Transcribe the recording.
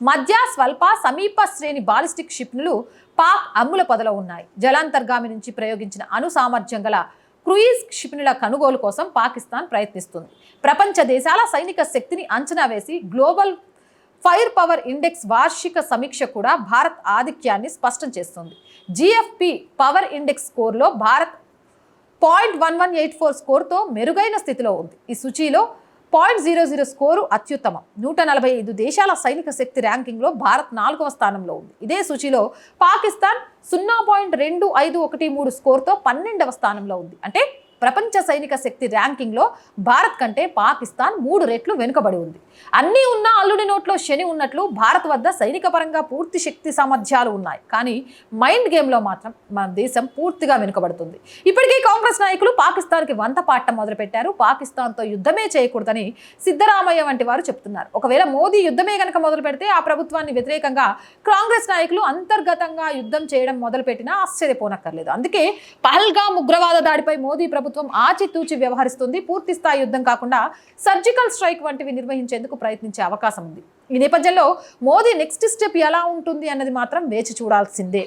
మధ్య స్వల్ప సమీప శ్రేణి బాలిస్టిక్ క్షిపణులు పాక్ అమ్ముల పొదలో ఉన్నాయి. జలాంతర్గామి నుంచి ప్రయోగించిన అణు సామర్థ్యం గల క్రూయిజ్ క్షిపణుల కొనుగోలు కోసం పాకిస్తాన్ ప్రయత్నిస్తుంది. ప్రపంచ దేశాల సైనిక శక్తిని అంచనా వేసి గ్లోబల్ ఫైర్ పవర్ ఇండెక్స్ వార్షిక సమీక్ష కూడా భారత్ ఆధిక్యాన్ని స్పష్టం చేస్తుంది. GFP power index స్కోర్లో Bharat point one one eight four స్కోర్తో మెరుగైన స్థితిలో ఉంది. ఈ సూచీలో పాయింట్ జీరో జీరో స్కోరు అత్యుత్తమం. నూట నలభై ఐదు దేశాల సైనిక శక్తి ర్యాంకింగ్లో భారత్ నాలుగవ స్థానంలో ఉంది. ఇదే సూచిలో పాకిస్తాన్ సున్నా పాయింట్ రెండు ఐదు ఒకటి మూడు స్కోర్తో పన్నెండవ స్థానంలో ఉంది. అంటే ప్రపంచ సైనిక శక్తి ర్యాంకింగ్లో భారత్ కంటే పాకిస్తాన్ మూడు రెట్లు వెనుకబడి ఉంది. అన్నీ ఉన్న అల్లుడి నోట్లో శని ఉన్నట్లు భారత్ వద్ద సైనిక పరంగా పూర్తి శక్తి సామర్థ్యాలు ఉన్నాయి. కానీ మైండ్ గేమ్లో మాత్రం మన దేశం పూర్తిగా వెనుకబడుతుంది. ఇప్పటికీ కాంగ్రెస్ నాయకులు పాకిస్తాన్కి వంత పాఠం మొదలుపెట్టారు. పాకిస్తాన్తో యుద్ధమే చేయకూడదని సిద్ధరామయ్య వంటి వారు చెప్తున్నారు. ఒకవేళ మోదీ యుద్ధమే కనుక మొదలు పెడితే ఆ ప్రభుత్వాన్ని వ్యతిరేకంగా కాంగ్రెస్ నాయకులు అంతర్గతంగా యుద్ధం చేయడం మొదలుపెట్టినా ఆశ్చర్యపోనక్కర్లేదు. అందుకే పహల్గా ఉగ్రవాద దాడిపై మోదీ ప్రభుత్వం ప్రభుత్వం ఆచితూచి వ్యవహరిస్తుంది. పూర్తి స్థాయి యుద్ధం కాకుండా సర్జికల్ స్ట్రైక్ వంటివి నిర్వహించేందుకు ప్రయత్నించే అవకాశం ఉంది. ఈ నేపథ్యంలో మోదీ నెక్స్ట్ స్టెప్ ఎలా ఉంటుంది అన్నది మాత్రం వేచి చూడాల్సిందే.